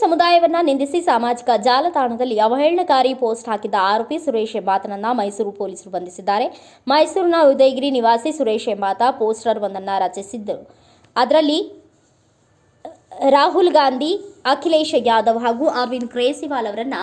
ಸಮುದಾಯವನ್ನ ನಿಂದಿಸಿ ಸಾಮಾಜಿಕ ಜಾಲತಾಣದಲ್ಲಿ ಅವಹೇಳನಕಾರಿ ಪೋಸ್ಟ್ ಹಾಕಿದ್ದ ಆರೋಪಿ ಸುರೇಶ್ ಎಂಬಾತನನ್ನ ಮೈಸೂರು ಪೊಲೀಸರು ಬಂಧಿಸಿದ್ದಾರೆ. ಮೈಸೂರಿನ ಉದಯಗಿರಿ ನಿವಾಸಿ ಸುರೇಶ್ ಎಂಬಾತ ಪೋಸ್ಟರ್ ಒಂದನ್ನ ರಚಿಸಿದ್ದರು. ಅದರಲ್ಲಿ ರಾಹುಲ್ ಗಾಂಧಿ, ಅಖಿಲೇಶ್ ಯಾದವ್ ಹಾಗೂ ಅರವಿಂದ್ ಕೇಜ್ರಿವಾಲ್ ಅವರನ್ನ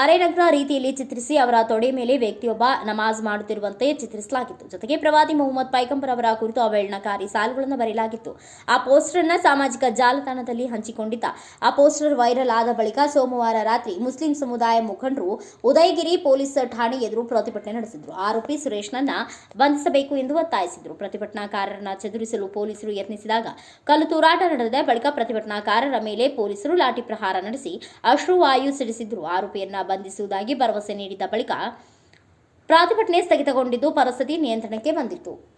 ಅರೆನಗ್ನ ರೀತಿಯಲ್ಲಿ ಚಿತ್ರಿಸಿ ಅವರ ತೊಡೆ ಮೇಲೆ ವ್ಯಕ್ತಿಯೊಬ್ಬ ನಮಾಜ್ ಮಾಡುತ್ತಿರುವಂತೆ ಚಿತ್ರಿಸಲಾಗಿತ್ತು. ಜೊತೆಗೆ ಪ್ರವಾದಿ ಮೊಹಮ್ಮದ್ ಪೈಗಂಬರ್ ಅವರ ಕುರಿತು ಅವಹೇಳನಕಾರಿ ಸಾಲುಗಳನ್ನು ಬರೆಯಲಾಗಿತ್ತು. ಆ ಪೋಸ್ಟರ್ ಅನ್ನ ಸಾಮಾಜಿಕ ಜಾಲತಾಣದಲ್ಲಿ ಹಂಚಿಕೊಂಡಿದ್ದ. ಆ ಪೋಸ್ಟರ್ ವೈರಲ್ ಆದ ಬಳಿಕ ಸೋಮವಾರ ರಾತ್ರಿ ಮುಸ್ಲಿಂ ಸಮುದಾಯ ಮುಖಂಡರು ಉದಯಗಿರಿ ಪೊಲೀಸ್ ಠಾಣೆ ಎದುರು ಪ್ರತಿಭಟನೆ ನಡೆಸಿದ್ರು. ಆರೋಪಿ ಸುರೇಶ್ನನ್ನ ಬಂಧಿಸಬೇಕು ಎಂದು ಒತ್ತಾಯಿಸಿದ್ರು. ಪ್ರತಿಭಟನಾಕಾರರನ್ನ ಚದುರಿಸಲು ಪೊಲೀಸರು ಯತ್ನಿಸಿದಾಗ ಕಲ್ಲು ತೂರಾಟ ನಡೆದ ಬಳಿಕ ಪ್ರತಿಭಟನಾಕಾರರ ಮೇಲೆ ಪೊಲೀಸರು ಲಾಠಿ ಪ್ರಹಾರ ನಡೆಸಿ ಅಶ್ರುವಾಯು ಸಿಡಿಸಿದ್ರು. ಆರೋಪಿಯನ್ನ ಬಂಧಿಸುವುದಾಗಿ ಭರವಸೆ ನೀಡಿದ ಬಳಿಕ ಪ್ರತಿಭಟನೆ ಸ್ಥಗಿತಗೊಂಡಿದ್ದು ಪರಿಸ್ಥಿತಿ ನಿಯಂತ್ರಣಕ್ಕೆ ಬಂದಿತ್ತು.